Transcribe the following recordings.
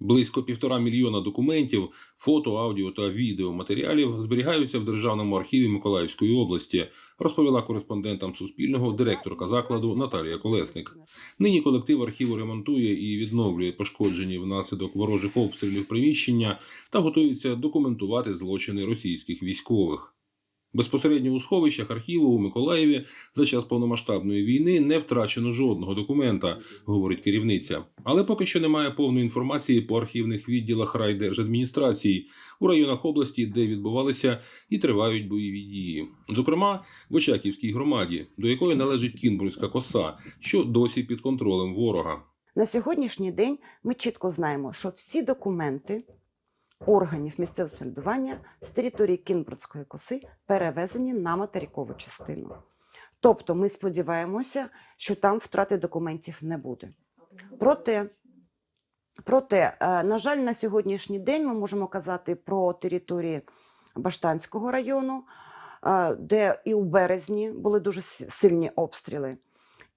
Близько півтора мільйона документів, фото, аудіо та відеоматеріалів зберігаються в Державному архіві Миколаївської області, розповіла кореспондентам Суспільного директорка закладу Наталія Колесник. Нині колектив архіву ремонтує і відновлює пошкоджені внаслідок ворожих обстрілів приміщення та готується документувати злочини російських військових. Безпосередньо у сховищах архіву у Миколаєві за час повномасштабної війни не втрачено жодного документа, говорить керівниця. Але поки що немає повної інформації по архівних відділах райдержадміністрацій у районах області, де відбувалися і тривають бойові дії. Зокрема, в Очаківській громаді, до якої належить Кінбурзька коса, що досі під контролем ворога. На сьогоднішній день ми чітко знаємо, що всі документи органів місцевого самоврядування з території Кінбурдської коси перевезені на материкову частину. Тобто ми сподіваємося, що там втрати документів не буде. Проте, проте, е, на жаль, на сьогоднішній день ми можемо казати про території Баштанського району, е, де і у березні були дуже сильні обстріли.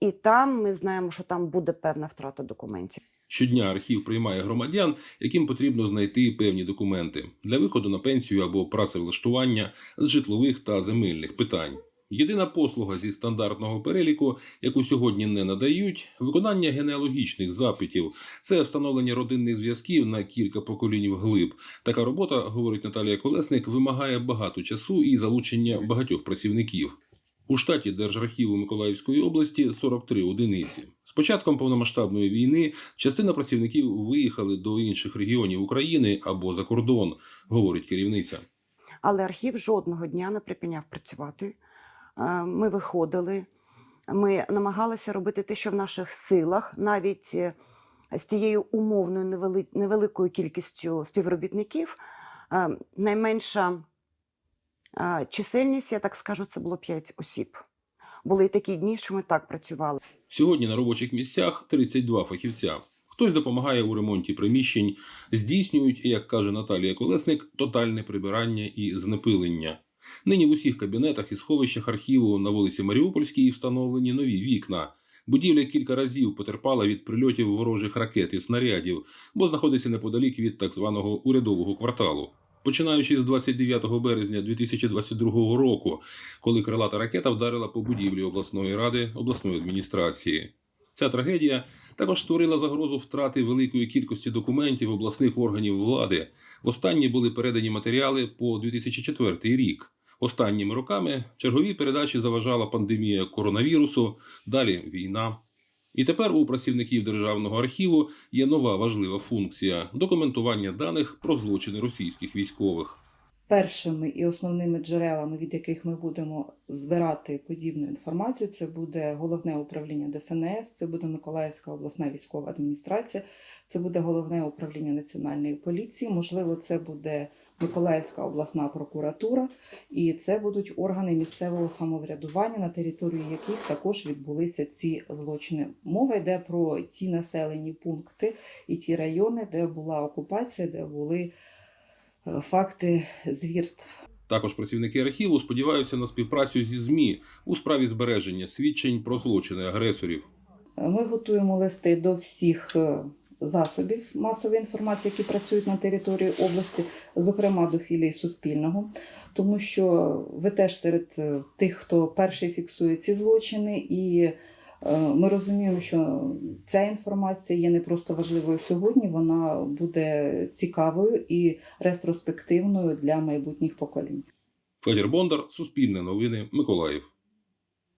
І там ми знаємо, що там буде певна втрата документів. Щодня архів приймає громадян, яким потрібно знайти певні документи для виходу на пенсію або працевлаштування з житлових та земельних питань. Єдина послуга зі стандартного переліку, яку сьогодні не надають, виконання генеалогічних запитів. Це встановлення родинних зв'язків на кілька поколінь вглиб. Така робота, говорить Наталія Колесник, вимагає багато часу і залучення багатьох працівників. У штаті Держархіву Миколаївської області 43 одиниці. З початком повномасштабної війни частина працівників виїхали до інших регіонів України або за кордон, говорить керівниця. Але архів жодного дня не припиняв працювати. Е, Ми виходили, ми намагалися робити те, що в наших силах, навіть е, з тією умовною невеликою кількістю співробітників. Е, Найменша чисельність, я так скажу, це було 5 осіб. Були і такі дні, що ми так працювали. Сьогодні на робочих місцях 32 фахівця. Хтось допомагає у ремонті приміщень, здійснюють, як каже Наталія Колесник, тотальне прибирання і знепилення. Нині в усіх кабінетах і сховищах архіву на вулиці Маріупольській встановлені нові вікна. Будівля кілька разів потерпала від прильотів ворожих ракет і снарядів, бо знаходиться неподалік від так званого урядового кварталу. Починаючи з 29 березня 2022 року, коли крилата ракета вдарила по будівлі обласної ради обласної адміністрації. Ця трагедія також створила загрозу втрати великої кількості документів обласних органів влади. Востаннє були передані матеріали по 2004 рік. Останніми роками чергові передачі заважала пандемія коронавірусу, далі війна. І тепер у працівників державного архіву є нова важлива функція документування даних про злочини російських військових. Першими і основними джерелами, від яких ми будемо збирати подібну інформацію, це буде головне управління ДСНС, це буде Миколаївська обласна військова адміністрація, це буде головне управління національної поліції, можливо, це буде Миколаївська обласна прокуратура, і це будуть органи місцевого самоврядування, на території яких також відбулися ці злочини. Мова йде про ті населені пункти і ті райони, де була окупація, де були е, факти звірств. Також працівники архіву сподіваються на співпрацю зі ЗМІ у справі збереження свідчень про злочини агресорів. Ми готуємо листи до всіх е, засобів масової інформації, які працюють на території області, зокрема до філії Суспільного, тому що ви теж серед е, тих, хто перший фіксує ці злочини, і е, ми розуміємо, що ця інформація є не просто важливою сьогодні, вона буде цікавою і ретроспективною для майбутніх поколінь. Федір Бондар, Суспільне новини, Миколаїв.